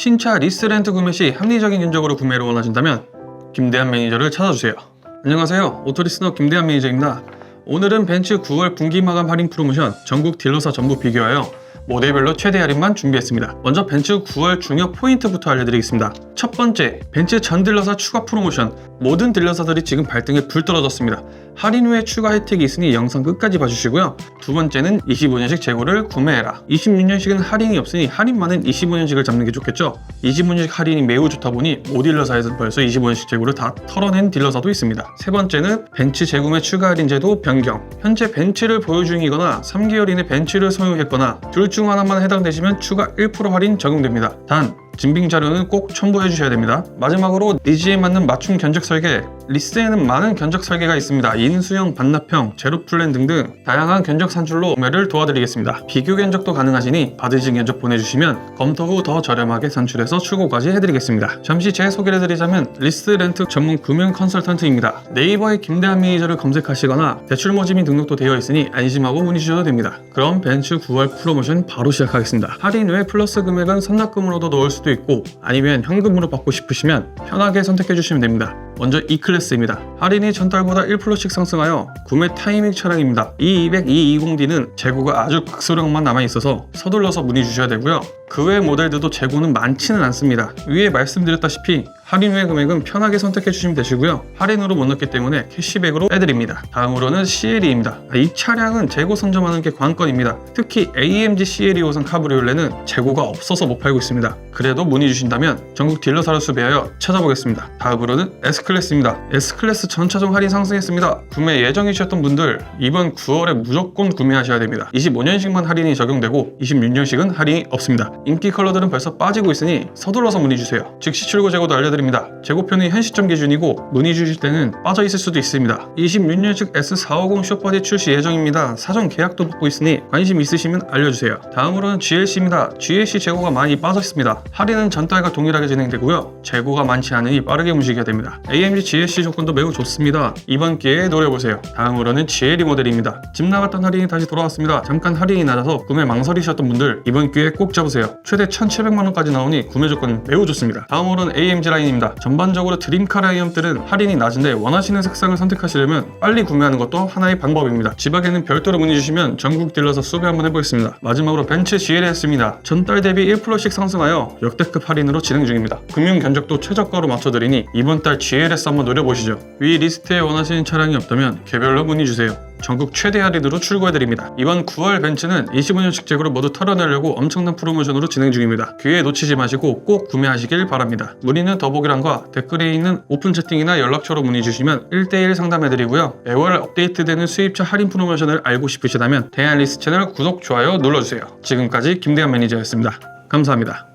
신차 리스 렌트 구매 시 합리적인 견적으로 구매를 원하신다면 김대한 매니저를 찾아주세요. 안녕하세요. 오토리스너 김대한 매니저입니다. 오늘은 벤츠 9월 분기 마감 할인 프로모션 전국 딜러사 전부 비교하여 모델별로 최대 할인만 준비했습니다. 먼저 벤츠 9월 중요 포인트부터 알려드리겠습니다. 첫 번째, 벤츠 전 딜러사 추가 프로모션. 모든 딜러사들이 지금 발등에 불 떨어졌습니다. 할인 후에 추가 혜택이 있으니 영상 끝까지 봐주시고요. 두 번째는 25년식 재고를 구매해라. 26년식은 할인이 없으니 할인만은 25년식을 잡는 게 좋겠죠. 25년식 할인이 매우 좋다 보니 모딜러사에서 벌써 25년식 재고를 다 털어낸 딜러사도 있습니다. 세 번째는 벤츠 재구매 추가 할인 제도 변경. 현재 벤츠를 보유 중이거나 3개월 이내 벤츠를 소유했거나 둘중 하나만 해당되시면 추가 1% 할인 적용됩니다. 단 증빙 자료는 꼭 첨부해 주셔야 됩니다. 마지막으로 니즈에 맞는 맞춤 견적 설계. 리스에는 많은 견적 설계가 있습니다. 인수형, 반납형, 제로 플랜 등등 다양한 견적 산출로 구매를 도와드리겠습니다. 비교 견적도 가능하시니 받으신 견적 보내주시면 검토 후 더 저렴하게 산출해서 출고까지 해드리겠습니다. 잠시 제 소개를 해드리자면 리스 렌트 전문 금융 컨설턴트입니다. 네이버에 김대한 매니저를 검색하시거나 대출 모집인 등록도 되어 있으니 안심하고 문의 주셔도 됩니다. 그럼 벤츠 9월 프로모션 바로 시작하겠습니다. 할인 후에 플러스 금액은 선납금으로도 넣을 수도 있고 아니면 현금으로 받고 싶으시면 편하게 선택해 주시면 됩니다. 먼저 E클래스 입니다. 할인이 전달보다 1%씩 상승하여 구매 타이밍 차량입니다. E200, E20D는 재고가 아주 극소량만 남아있어서 서둘러서 문의 주셔야 되고요. 그 외 모델들도 재고는 많지는 않습니다. 위에 말씀드렸다시피 할인 후의 금액은 편하게 선택해 주시면 되시고요. 할인으로 못 넣기 때문에 캐시백으로 빼드립니다. 다음으로는 CLE입니다. 이 차량은 재고 선점하는 게 관건입니다. 특히 AMG CLE 5선 카브리올레는 재고가 없어서 못 팔고 있습니다. 그래도 문의 주신다면 전국 딜러사를 수배하여 찾아보겠습니다. 다음으로는 S클래스입니다. S클래스 전차종 할인 상승했습니다. 구매 예정이셨던 분들 이번 9월에 무조건 구매하셔야 됩니다. 25년식만 할인이 적용되고 26년식은 할인이 없습니다. 인기 컬러들은 벌써 빠지고 있으니 서둘러서 문의 주세요. 즉시 출고 재고도 알려드립니다. 재고표는 현 시점 기준이고 문의 주실 때는 빠져 있을 수도 있습니다. 26년식 S450 쇼퍼디 출시 예정입니다. 사전 계약도 받고 있으니 관심 있으시면 알려주세요. 다음으로는 GLC입니다. GLC 재고가 많이 빠져 있습니다. 할인은 전달과 동일하게 진행되고요. 재고가 많지 않으니 빠르게 움직여야 됩니다. AMG GLC 조건도 매우 좋습니다. 이번 기회에 노려보세요. 다음으로는 GLE 모델입니다. 집 나갔던 할인이 다시 돌아왔습니다. 잠깐 할인이 낮아서 구매 망설이셨던 분들 이번 기회에 꼭 잡으세요. 최대 1,700만 원까지 나오니 구매 조건은 매우 좋습니다. 다음으로는 AMG 라인 입니다. 전반적으로 드림카 라인업들은 할인이 낮은데 원하시는 색상을 선택하시려면 빨리 구매하는 것도 하나의 방법입니다. 지박에는 별도로 문의 주시면 전국 딜러서 수배 한번 해보겠습니다. 마지막으로 벤츠 GLS입니다. 전달 대비 1%씩 상승하여 역대급 할인으로 진행 중입니다. 금융 견적도 최저가로 맞춰드리니 이번 달 GLS 한번 노려보시죠. 위 리스트에 원하시는 차량이 없다면 개별로 문의 주세요. 전국 최대 할인으로 출고해드립니다. 이번 9월 벤츠는 25년식 재고를 모두 털어내려고 엄청난 프로모션으로 진행 중입니다. 기회 놓치지 마시고 꼭 구매하시길 바랍니다. 문의는 더보기란과 댓글에 있는 오픈 채팅이나 연락처로 문의 주시면 1대1 상담해드리고요. 매월 업데이트되는 수입차 할인 프로모션을 알고 싶으시다면 대한리스 채널 구독, 좋아요 눌러주세요. 지금까지 김대한 매니저였습니다. 감사합니다.